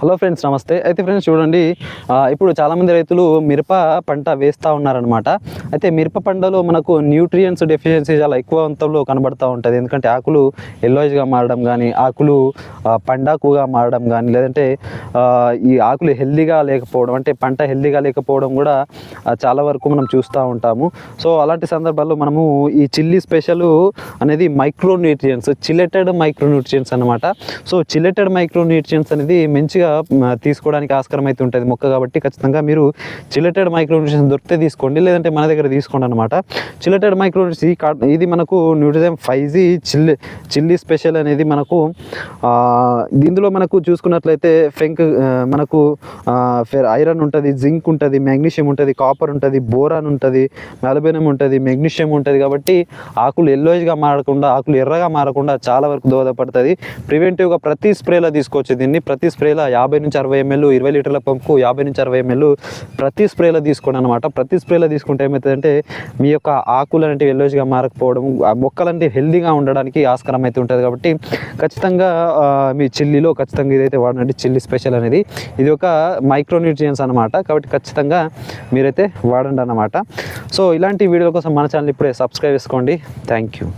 Hello friends నమస్తే. అయితే friends చూడండి ఇప్పుడు చాలామంది రైతులు మిరప పంట వేస్తూ ఉన్నారనమాట అయితే మిరప పంటలో మనకు న్యూట్రియంట్స్ డెఫిషియన్సీ చాలా ఎక్కువ అంతంలో కనబడుతూ ఉంటుంది. ఎందుకంటే ఆకులు ఎల్లోయిజ్గా మారడం కానీ ఆకులు పండాకుగా మారడం కానీ లేదంటే ఈ ఆకులు హెల్దీగా లేకపోవడం అంటే పంట హెల్దీగా లేకపోవడం కూడా చాలా వరకు మనం చూస్తూ ఉంటాము. సో అలాంటి సందర్భాల్లో మనము ఈ చిల్లీ స్పెషల్ అనేది micronutrients chelated micronutrients అనమాట సో చిలెటెడ్ మైక్రో న్యూట్రియన్స్ అనేది మంచిగా తీసుకోవడానికి ఆస్కారం అయితే ఉంటుంది మొక్క కాబట్టి ఖచ్చితంగా మీరు చిల్లటెడ్ మైక్రో న్యూట్రియంట్స్ దొరికితే తీసుకోండి లేదంటే మన దగ్గర తీసుకోండి అనమాట చిల్లటెడ్ మైక్రో ఈ ఇది మనకు న్యూట్రిజం five G chilli chilli special అనేది మనకు ఇందులో మనకు చూసుకున్నట్లయితే ఫెంక్ మనకు ఫెర్ ఐరన్ ఉంటుంది జింక్ ఉంటుంది మెగ్నీషియం ఉంటుంది కాపర్ ఉంటుంది బోరాన్ ఉంటుంది మెలబెనం ఉంటుంది మెగ్నీషియం ఉంటుంది కాబట్టి ఆకులు ఎల్లోయిజ్గా మారకుండా ఆకులు ఎర్రగా మారకుండా చాలా వరకు దోహదపడుతుంది. ప్రివెంటివ్గా ప్రతి స్ప్రేలో తీసుకోవచ్చు దీన్ని ప్రతి స్ప్రేలో యాభై నుంచి అరవై ఎంఎల్ ఇరవై లీటర్ల పంపు యాభై నుంచి అరవై ఎంఎల్ ప్రతి స్ప్రేలో తీసుకోండి అనమాట ప్రతి స్ప్రేలో తీసుకుంటే ఏమవుతుందంటే మీ యొక్క ఆకులు అనేవి ఎల్లోయిజ్గా మారకపోవడం మొక్కలంటే మొక్కలు హెల్దీగా ఉండడానికి ఆస్కారం అయితే ఉంటుంది కాబట్టి ఖచ్చితంగా మీ చిల్లీలో ఖచ్చితంగా ఇదైతే వాడండి చిల్లీ స్పెషల్ అనేది. ఇది ఒక మైక్రోన్యూట్రియన్స్ అనమాట కాబట్టి ఖచ్చితంగా మీరైతే వాడండి అనమాట సో ఇలాంటి వీడియోల కోసం మన ఛానల్ ఇప్పుడే సబ్స్క్రైబ్ చేసుకోండి. Thank you